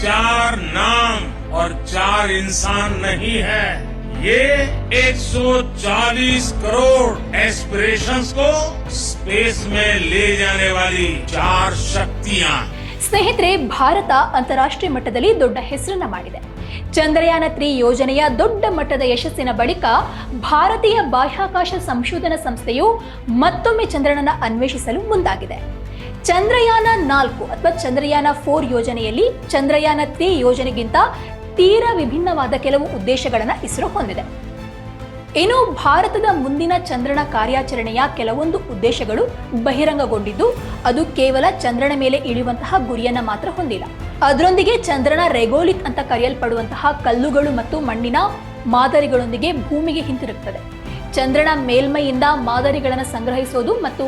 चार नाम और चार इंसान नहीं है ये 140 करोड़ एस्पिरेशंस को स्पेस में ले जाने वाली चार शक्तियां हैं ಸ್ನೇಹಿತರೆ ಭಾರತ ಅಂತಾರಾಷ್ಟ್ರೀಯ ಮಟ್ಟದಲ್ಲಿ ದೊಡ್ಡ ಹೆಸರನ್ನ ಮಾಡಿದೆ ಚಂದ್ರಯಾನ ತ್ರಿ ಯೋಜನೆಯ ದೊಡ್ಡ ಮಟ್ಟದ ಯಶಸ್ಸಿನ ಬಳಿಕ ಭಾರತೀಯ ಬಾಹ್ಯಾಕಾಶ ಸಂಶೋಧನಾ ಸಂಸ್ಥೆಯು ಮತ್ತೊಮ್ಮೆ ಚಂದ್ರನನ್ನ ಅನ್ವೇಷಿಸಲು ಮುಂದಾಗಿದೆ ಚಂದ್ರಯಾನ ನಾಲ್ಕು ಅಥವಾ ಚಂದ್ರಯಾನ ಫೋರ್ ಯೋಜನೆಯಲ್ಲಿ ಚಂದ್ರಯಾನ ತ್ರೀ ಯೋಜನೆಗಿಂತ ತೀರಾ ವಿಭಿನ್ನವಾದ ಕೆಲವು ಉದ್ದೇಶಗಳನ್ನು ಇಸ್ರೋ ಹೊಂದಿದೆ. ಇನ್ನು ಭಾರತದ ಮುಂದಿನ ಚಂದ್ರನ ಕಾರ್ಯಾಚರಣೆಯ ಕೆಲವೊಂದು ಉದ್ದೇಶಗಳು ಬಹಿರಂಗಗೊಂಡಿದ್ದು, ಅದು ಕೇವಲ ಚಂದ್ರನ ಮೇಲೆ ಇಳಿಯುವಂತಹ ಗುರಿಯನ್ನ ಮಾತ್ರ ಹೊಂದಿಲ್ಲ. ಅದರೊಂದಿಗೆ ಚಂದ್ರನ ರೆಗೋಲಿಕ್ ಅಂತ ಕರೆಯಲ್ಪಡುವಂತಹ ಕಲ್ಲುಗಳು ಮತ್ತು ಮಣ್ಣಿನ ಮಾದರಿಗಳೊಂದಿಗೆ ಭೂಮಿಗೆ ಹಿಂತಿರುಗುತ್ತದೆ ಚಂದ್ರನ ಮೇಲ್ಮೈಯಿಂದ ಮಾದರಿಗಳನ್ನು ಸಂಗ್ರಹಿಸೋದು ಮತ್ತು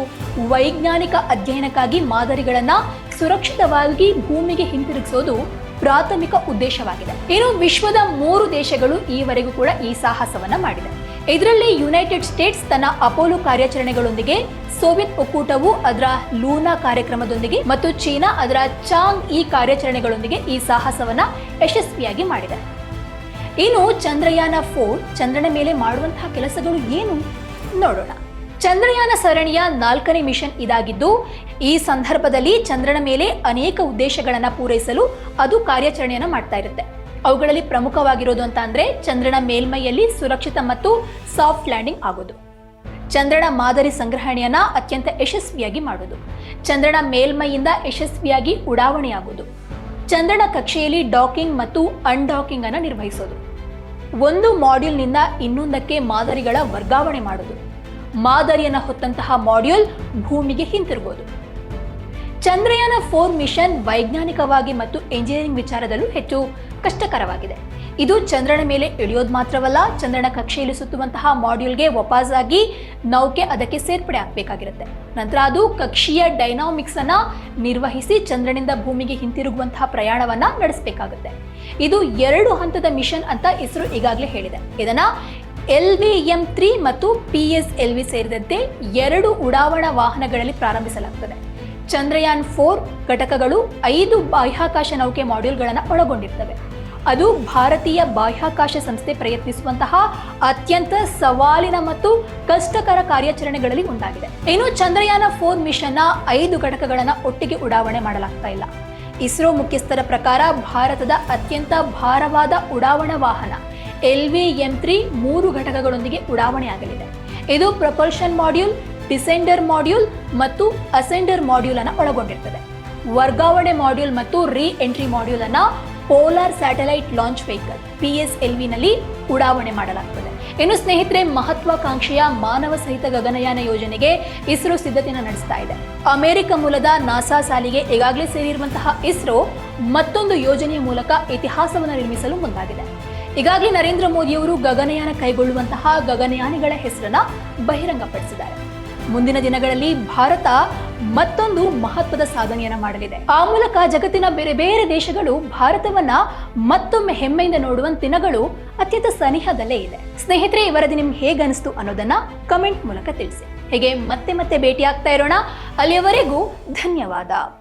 ವೈಜ್ಞಾನಿಕ ಅಧ್ಯಯನಕ್ಕಾಗಿ ಮಾದರಿಗಳನ್ನು ಸುರಕ್ಷಿತವಾಗಿ ಭೂಮಿಗೆ ಹಿಂತಿರುಗಿಸೋದು ಪ್ರಾಥಮಿಕ ಉದ್ದೇಶವಾಗಿದೆ. ಇನ್ನು ವಿಶ್ವದ ಮೂರು ದೇಶಗಳು ಈವರೆಗೂ ಕೂಡ ಈ ಸಾಹಸವನ್ನ ಮಾಡಿದೆ. ಇದರಲ್ಲಿ ಯುನೈಟೆಡ್ ಸ್ಟೇಟ್ಸ್ ತನ್ನ ಅಪೋಲೋ ಕಾರ್ಯಾಚರಣೆಗಳೊಂದಿಗೆ, ಸೋವಿಯತ್ ಒಕ್ಕೂಟವು ಅದರ ಲೂನಾ ಕಾರ್ಯಕ್ರಮದೊಂದಿಗೆ ಮತ್ತು ಚೀನಾ ಅದರ ಚಾಂಗ್ ಈ ಕಾರ್ಯಾಚರಣೆಗಳೊಂದಿಗೆ ಈ ಸಾಹಸವನ್ನ ಯಶಸ್ವಿಯಾಗಿ ಮಾಡಿದೆ. ಇನ್ನು ಚಂದ್ರಯಾನ ಫೋರ್ ಚಂದ್ರನ ಮೇಲೆ ಮಾಡುವಂತಹ ಕೆಲಸಗಳು ಏನು? ನೋಡೋಣ. ಚಂದ್ರಯಾನ ಸರಣಿಯ ನಾಲ್ಕನೇ ಮಿಷನ್ ಇದಾಗಿದ್ದು, ಈ ಸಂದರ್ಭದಲ್ಲಿ ಚಂದ್ರನ ಮೇಲೆ ಅನೇಕ ಉದ್ದೇಶಗಳನ್ನು ಪೂರೈಸಲು ಅದು ಕಾರ್ಯಾಚರಣೆಯನ್ನು ಮಾಡ್ತಾ ಇರುತ್ತೆ. ಅವುಗಳಲ್ಲಿ ಪ್ರಮುಖವಾಗಿರೋದು ಅಂತ ಅಂದ್ರೆ ಚಂದ್ರನ ಮೇಲ್ಮೈಯಲ್ಲಿ ಸುರಕ್ಷಿತ ಮತ್ತು ಸಾಫ್ಟ್ ಲ್ಯಾಂಡಿಂಗ್ ಆಗೋದು. ಚಂದ್ರನ ಮಾದರಿ ಸಂಗ್ರಹಣೆಯನ್ನ ಅತ್ಯಂತ ಯಶಸ್ವಿಯಾಗಿ ಮಾಡೋದು. ಚಂದ್ರನ ಮೇಲ್ಮೈಯಿಂದ ಯಶಸ್ವಿಯಾಗಿ ಉಡಾವಣೆಯಾಗೋದು. ಚಂದ್ರನ ಕಕ್ಷೆಯಲ್ಲಿ ಡಾಕಿಂಗ್ ಮತ್ತು ಅನ್ಡಾಕಿಂಗ್ ಅನ್ನು ನಿರ್ವಹಿಸೋದು. ಒಂದು ಮಾಡ್ಯೂಲ್ನಿಂದ ಇನ್ನೊಂದಕ್ಕೆ ಮಾದರಿಗಳ ವರ್ಗಾವಣೆ ಮಾಡೋದು. ಮಾದರಿಯನ್ನು ಹೊತ್ತಂತಹ ಮಾಡ್ಯೂಲ್ ಭೂಮಿಗೆ ಹಿಂತಿರುಗೋದು. ಚಂದ್ರಯಾನ ಫೋರ್ ಮಿಷನ್ ವೈಜ್ಞಾನಿಕವಾಗಿ ಮತ್ತು ಎಂಜಿನಿಯರಿಂಗ್ ವಿಚಾರದಲ್ಲೂ ಹೆಚ್ಚು ಕಷ್ಟಕರವಾಗಿದೆ. ಇದು ಚಂದ್ರನ ಮೇಲೆ ಇಳಿಯೋದು ಮಾತ್ರವಲ್ಲ, ಚಂದ್ರನ ಕಕ್ಷೆಯಲ್ಲಿ ಸುತ್ತುವಂತಹ ಮಾಡ್ಯೂಲ್ಗೆ ವಾಪಸ್ಸಾಗಿ ನೌಕೆ ಅದಕ್ಕೆ ಸೇರ್ಪಡೆ ಆಗಬೇಕಾಗಿರುತ್ತೆ. ನಂತರ ಅದು ಕಕ್ಷೀಯ ಡೈನಾಮಿಕ್ಸ್ ಅನ್ನ ನಿರ್ವಹಿಸಿ ಚಂದ್ರನಿಂದ ಭೂಮಿಗೆ ಹಿಂತಿರುಗುವಂತಹ ಪ್ರಯಾಣವನ್ನ ನಡೆಸಬೇಕಾಗುತ್ತೆ. ಇದು ಎರಡು ಹಂತದ ಮಿಷನ್ ಅಂತ ಇಸ್ರೋ ಈಗಾಗಲೇ ಹೇಳಿದೆ. ಇದನ್ನ ಎಲ್ ವಿ ಎಂ ತ್ರೀ ಮತ್ತು ಪಿ ಎಸ್ ಎಲ್ ವಿ ಸೇರಿದಂತೆ ಎರಡು ಉಡಾವಣಾ ವಾಹನಗಳಲ್ಲಿ ಪ್ರಾರಂಭಿಸಲಾಗುತ್ತದೆ ಚಂದ್ರಯಾನ್ ಫೋರ್ ಘಟಕಗಳು ಐದು ಬಾಹ್ಯಾಕಾಶ ನೌಕೆ ಮಾಡ್ಯೂಲ್ಗಳನ್ನು ಒಳಗೊಂಡಿರ್ತವೆ. ಅದು ಭಾರತೀಯ ಬಾಹ್ಯಾಕಾಶ ಸಂಸ್ಥೆ ಪ್ರಯತ್ನಿಸುವಂತಹ ಅತ್ಯಂತ ಸವಾಲಿನ ಮತ್ತು ಕಷ್ಟಕರ ಕಾರ್ಯಾಚರಣೆಗಳಲ್ಲಿ ಒಂದಾಗಿದೆ. ಇನ್ನು ಚಂದ್ರಯಾನ ಫೋರ್ ಮಿಷನ್ನ ಐದು ಘಟಕಗಳನ್ನು ಒಟ್ಟಿಗೆ ಉಡಾವಣೆ ಮಾಡಲಾಗ್ತಾ ಇಲ್ಲ. ಇಸ್ರೋ ಮುಖ್ಯಸ್ಥರ ಪ್ರಕಾರ ಭಾರತದ ಅತ್ಯಂತ ಭಾರವಾದ ಉಡಾವಣಾ ವಾಹನ ಎಲ್ ವಿ ಎಂ ತ್ರೀ ಮೂರು ಘಟಕಗಳೊಂದಿಗೆ ಉಡಾವಣೆಯಾಗಲಿದೆ ಇದು ಪ್ರಪಲ್ಷನ್ ಮಾಡ್ಯೂಲ್, ಡಿಸೆಂಡರ್ ಮಾಡ್ಯೂಲ್ ಮತ್ತು ಅಸೆಂಡರ್ ಮಾಡ್ಯೂಲ್ ಅನ್ನು ಒಳಗೊಂಡಿರ್ತದೆ. ವರ್ಗಾವಣೆ ಮಾಡ್ಯೂಲ್ ಮತ್ತು ರೀ ಎಂಟ್ರಿ ಮಾಡ್ಯೂಲ್ ಅನ್ನ polar satellite launch vehicle P S L ವಿನಲ್ಲಿ ಉಡಾವಣೆ ಮಾಡಲಾಗುತ್ತದೆ ಇನ್ನು ಸ್ನೇಹಿತರೆ, ಮಹತ್ವಾಕಾಂಕ್ಷೆಯ ಮಾನವ ಸಹಿತ ಗಗನಯಾನ ಯೋಜನೆಗೆ ಇಸ್ರೋ ಸಿದ್ಧತೆಯನ್ನು ನಡೆಸ್ತಾ ಇದೆ. ಅಮೆರಿಕ ಮೂಲದ ನಾಸಾ ಸಾಲಿಗೆ ಈಗಾಗಲೇ ಸೇರಿರುವಂತಹ ಇಸ್ರೋ ಮತ್ತೊಂದು ಯೋಜನೆಯ ಮೂಲಕ ಇತಿಹಾಸವನ್ನು ನಿರ್ಮಿಸಲು ಮುಂದಾಗಿದೆ. ಈಗಾಗಲೇ ನರೇಂದ್ರ ಮೋದಿಯವರು ಗಗನಯಾನ ಕೈಗೊಳ್ಳುವಂತಹ ಗಗನಯಾನಿಗಳ ಹೆಸರನ್ನ ಬಹಿರಂಗಪಡಿಸಿದ್ದಾರೆ. ಮುಂದಿನ ದಿನಗಳಲ್ಲಿ ಭಾರತ ಮತ್ತೊಂದು ಮಹತ್ವದ ಸಾಧನೆಯನ್ನ ಮಾಡಲಿದೆ. ಆ ಮೂಲಕ ಜಗತ್ತಿನ ಬೇರೆ ಬೇರೆ ದೇಶಗಳು ಭಾರತವನ್ನ ಮತ್ತೊಮ್ಮೆ ಹೆಮ್ಮೆಯಿಂದ ನೋಡುವಂತ ದಿನಗಳು ಅತ್ಯಂತ ಸನಿಹದಲ್ಲೇ ಇದೆ. ಸ್ನೇಹಿತರೆ, ಈ ವರದಿ ನಿಮ್ಗೆ ಹೇಗೆ ಅನಿಸ್ತು ಅನ್ನೋದನ್ನ ಕಮೆಂಟ್ ಮೂಲಕ ತಿಳಿಸಿ. ಹೇಗೆ ಮತ್ತೆ ಮತ್ತೆ ಭೇಟಿ ಆಗ್ತಾ ಇರೋಣ. ಅಲ್ಲಿಯವರೆಗೂ ಧನ್ಯವಾದ.